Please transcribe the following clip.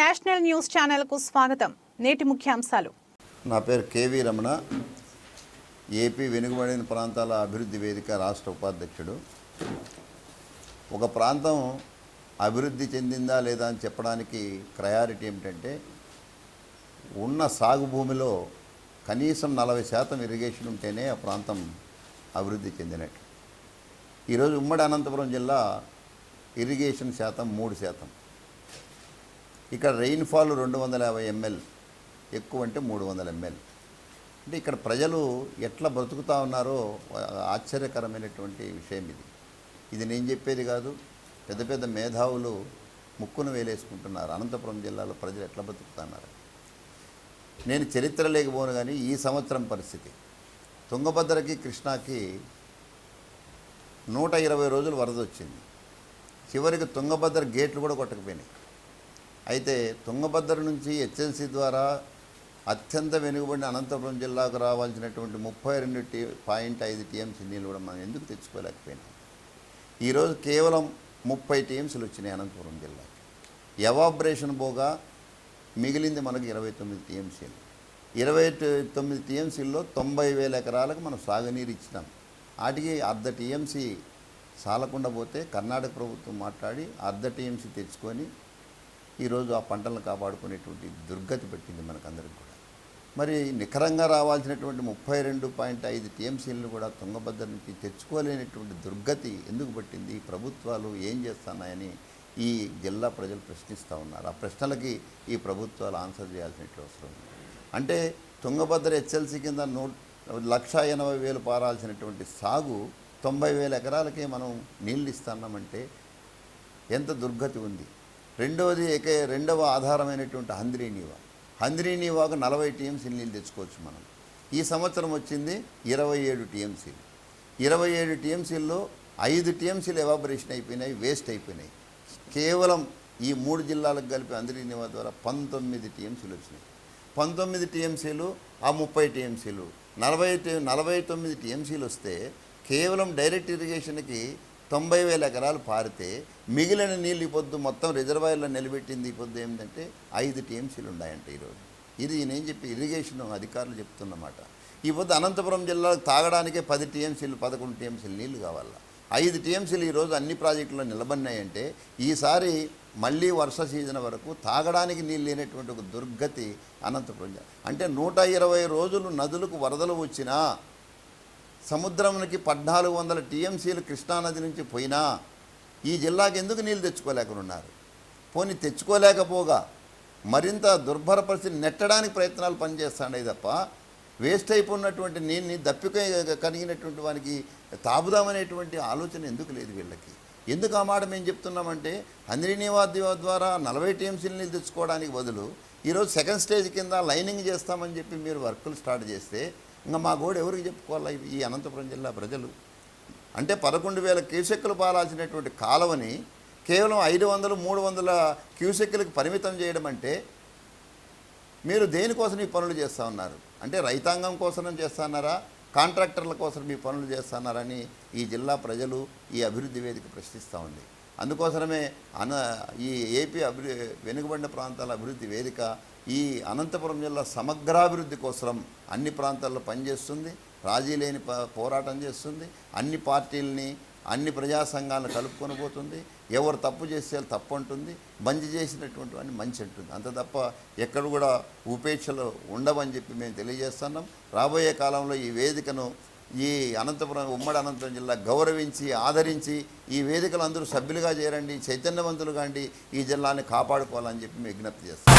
National news ఛానల్కు స్వాగతం. నేటి ముఖ్యాంశాలు. నా పేరు కేవి రమణ. ఏపీ వెనుకబడిన ప్రాంతాల అభివృద్ధి వేదిక రాష్ట్ర ఉపాధ్యక్షుడు. ఒక ప్రాంతం అభివృద్ధి చెందిందా లేదా అని చెప్పడానికి ప్రయారిటీ ఏమిటంటే ఉన్న సాగు భూమిలో కనీసం నలభై శాతం ఇరిగేషన్ ఉంటేనే ఆ ప్రాంతం అభివృద్ధి చెందినట్టు. ఈరోజు ఉమ్మడి అనంతపురం జిల్లా ఇరిగేషన్ శాతం మూడు శాతం. ఇక్కడ రెయిన్ఫాల్ రెండు వందల యాభై ఎంఎల్ ఎక్కువ అంటే మూడు వందల ఎంఎల్ అంటే ఇక్కడ ప్రజలు ఎట్లా బ్రతుకుతా ఉన్నారో ఆశ్చర్యకరమైనటువంటి విషయం ఇది. ఇది నేను చెప్పేది కాదు పెద్ద పెద్ద మేధావులు ముక్కును వేలేసుకుంటున్నారు. అనంతపురం జిల్లాలో ప్రజలు ఎట్లా బ్రతుకుతున్నారు నేను చరిత్ర లేకపోను కానీ ఈ సంవత్సరం పరిస్థితి. తుంగభద్రకి కృష్ణాకి నూట ఇరవై రోజులు వరద వచ్చింది. చివరికి తుంగభద్ర గేట్లు కూడా కొట్టకపోయినాయి. అయితే తుంగభద్ర నుంచి హెచ్ఎన్సీ ద్వారా అత్యంత వెనుకబడిన అనంతపురం జిల్లాకు రావాల్సినటువంటి ముప్పై రెండు టీ పాయింట్ ఐదు టీఎంసీ నీళ్ళు కూడా మనం ఎందుకు తెచ్చుకోలేకపోయినాం? ఈరోజు కేవలం ముప్పై టీఎంసీలు వచ్చినాయి అనంతపురం జిల్లాకి. ఎవాబ్రేషన్ పోగా మిగిలింది మనకు ఇరవై తొమ్మిది టీఎంసీలు. ఇరవై తొమ్మిది టీఎంసీల్లో తొంభై వేల ఎకరాలకు మనం సాగునీరు ఇచ్చినాం. వాటికి అర్ధ టీఎంసీ సాలకుండా పోతే కర్ణాటక ప్రభుత్వం మాట్లాడి అర్ధ టీఎంసీ తెచ్చుకొని ఈరోజు ఆ పంటలను కాపాడుకునేటువంటి దుర్గతి పెట్టింది మనకందరికి కూడా. మరి నిఖరంగా రావాల్సినటువంటి ముప్పై రెండు పాయింట్ ఐదు టీఎంసీలను కూడా తుంగభద్ర నుంచి తెచ్చుకోలేనటువంటి దుర్గతి ఎందుకు పట్టింది? ఈ ప్రభుత్వాలు ఏం చేస్తున్నాయని ఈ జిల్లా ప్రజలు ప్రశ్నిస్తూ ఉన్నారు. ఆ ప్రశ్నలకి ఈ ప్రభుత్వాలు ఆన్సర్ చేయాల్సినట్టు అవసరం ఉంది. అంటే తుంగభద్ర హెచ్ఎల్సీ కింద నూ లక్ష ఎనభై వేలు పారాల్సినటువంటి సాగు తొంభై వేల ఎకరాలకే మనం నీళ్ళు ఇస్తున్నామంటే ఎంత దుర్గతి ఉంది? రెండవది ఏక రెండవ ఆధారమైనటువంటి హంద్రీనీవా. హంద్రీనీవాకు నలభై టీఎంసీలు నీళ్ళు తెచ్చుకోవచ్చు మనం. ఈ సంవత్సరం వచ్చింది ఇరవై ఏడు టీఎంసీలు. ఇరవై ఏడు టీఎంసీల్లో ఐదు టీఎంసీలు ఎవాబరేషన్ అయిపోయినాయి వేస్ట్ అయిపోయినాయి. కేవలం ఈ మూడు జిల్లాలకు కలిపి హంద్రీనీవా ద్వారా పంతొమ్మిది టీఎంసీలు వచ్చినాయి. పంతొమ్మిది టీఎంసీలు ఆ ముప్పై టీఎంసీలు. నలభై నలభై తొమ్మిది టీఎంసీలు వస్తే కేవలం డైరెక్ట్ ఇరిగేషన్కి తొంభై వేల ఎకరాలు పారితే మిగిలిన నీళ్ళు ఈ పొద్దు మొత్తం రిజర్వాయర్లో నిలబెట్టింది ఈ పొద్దు ఏంటంటే ఐదు టీఎంసీలు ఉన్నాయంట ఈరోజు. ఇది నేను చెప్పి ఇరిగేషన్ అధికారులు చెప్తున్నమాట. ఈ పొద్దు అనంతపురం జిల్లాకు తాగడానికే పది టీఎంసీలు పదకొండు టీఎంసీలు నీళ్ళు కావాలా? ఐదు టీఎంసీలు ఈరోజు అన్ని ప్రాజెక్టుల్లో నిలబడినాయంటే ఈసారి మళ్ళీ వర్ష సీజన్ వరకు తాగడానికి నీళ్ళు లేనటువంటి ఒక దుర్గతి అనంతపురం అంటే నూట ఇరవై రోజులు నదులకు వరదలు వచ్చినా సముద్రంకి పద్నాలుగు వందల టీఎంసీలు కృష్ణానది నుంచి పోయినా ఈ జిల్లాకి ఎందుకు నీళ్ళు తెచ్చుకోలేకనున్నారు? పోనీ తెచ్చుకోలేకపోగా మరింత దుర్భర పరిస్థితి నెట్టడానికి ప్రయత్నాలు పనిచేస్తాడే తప్ప వేస్ట్ అయిపోయినటువంటి నీళ్ళని దప్పిక కలిగినటువంటి వానికి తాపుదామనేటువంటి ఆలోచన ఎందుకు లేదు వీళ్ళకి? ఎందుకు ఆ మాట మేము చెప్తున్నామంటే హంద్రీనివాద్య ద్వారా నలభై టీఎంసీలు నీళ్ళు తెచ్చుకోవడానికి బదులు ఈరోజు సెకండ్ స్టేజ్ కింద లైనింగ్ చేస్తామని చెప్పి మీరు వర్కులు స్టార్ట్ చేస్తే ఇంకా మా గోడు ఎవరికి చెప్పుకోవాలి? ఈ అనంతపురం జిల్లా ప్రజలు. అంటే పదకొండు వేల క్యూసెక్కులు పారాల్సినటువంటి కాలువని కేవలం ఐదు వందలు మూడు వందల క్యూసెక్కులకు పరిమితం చేయడం అంటే మీరు దేనికోసం ఈ పనులు చేస్తూ ఉన్నారు? అంటే రైతాంగం కోసం చేస్తున్నారా కాంట్రాక్టర్ల కోసం మీ పనులు చేస్తున్నారని ఈ జిల్లా ప్రజలు ఈ అభివృద్ధి వేదిక ప్రశ్నిస్తూ ఉంది. అందుకోసమే అన ఈ ఏపీ అభివృద్ధి వెనుకబడిన ప్రాంతాల అభివృద్ధి వేదిక ఈ అనంతపురం జిల్లా సమగ్రాభివృద్ధి కోసం అన్ని ప్రాంతాల్లో పనిచేస్తుంది రాజీ లేని ప- పోరాటం చేస్తుంది అన్ని పార్టీలని అన్ని ప్రజా సంఘాలను కలుపుకొని పోతుంది ఎవరు తప్పు చేస్తే తప్పు అంటుంది మంచి చేసినటువంటి అని మంచి అంటుంది. అంత తప్ప ఎక్కడ కూడా ఉపేక్షలు ఉండవని చెప్పి మేము తెలియజేస్తున్నాం. రాబోయే కాలంలో ఈ వేదికను ఈ అనంతపురం ఉమ్మడి అనంతపురం జిల్లా గౌరవించి ఆదరించి ఈ వేదికలు అందరూ సభ్యులుగా చేరండి చైతన్యవంతులు కాండి ఈ జిల్లాని కాపాడుకోవాలని చెప్పి విజ్ఞప్తి చేస్తాం